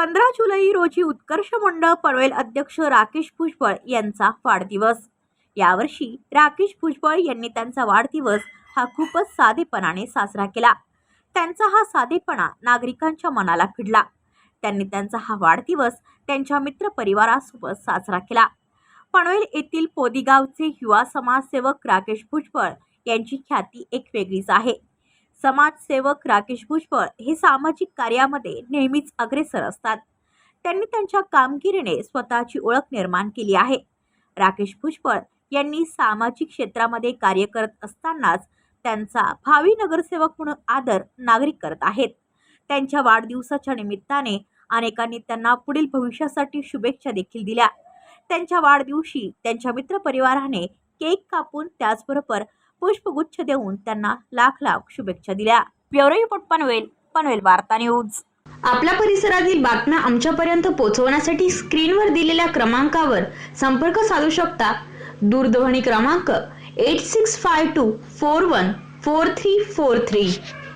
पंधरा जुलै रोजी उत्कर्ष मंडळ पनवेल अध्यक्ष राकेश भुजबळ यांचा वाढदिवस. यावर्षी राकेश भुजबळ यांनी त्यांचा वाढदिवस हा खूपच साधेपणाने साजरा केला. त्यांचा हा साधेपणा नागरिकांच्या मनाला भिडला त्यांनी त्यांचा हा वाढदिवस त्यांच्या मित्रपरिवारासोबत साजरा केला. पनवेल येथील पोदिगावचे युवा समाजसेवक राकेश भुजबळ यांची ख्याती एक वेगळीच आहे. समाजसेवक राकेश भुजबळ हे सामाजिक कार्यामध्ये नेहमीच अग्रेसर असतात. त्यांनी त्यांच्या कामगिरीने स्वतःची ओळख निर्माण केली आहे. राकेश भुजबळ यांनी सामाजिक क्षेत्रामध्ये कार्य करत असतानाच त्यांचा भावी नगरसेवक म्हणून आदर नागरिक करत आहेत. त्यांच्या वाढदिवसाच्या निमित्ताने अनेकांनी त्यांना पुढील भविष्यासाठी शुभेच्छा देखील दिल्या. त्यांच्या वाढदिवशी त्यांच्या मित्रपरिवाराने केक कापून त्याचबरोबर पुष्पगुच्छ देऊन त्यांना लाख लाख शुभेच्छा दिल्या. ब्युरो रिपोर्ट पनवेल पनवेल वार्ता न्यूज. आपल्या परिसरातील बातम्या आमच्यापर्यंत पोहोचवण्यासाठी स्क्रीनवर दिलेल्या क्रमांकावर संपर्क साधू शकता. दूरध्वनी क्रमांक eight six five two four one four three four three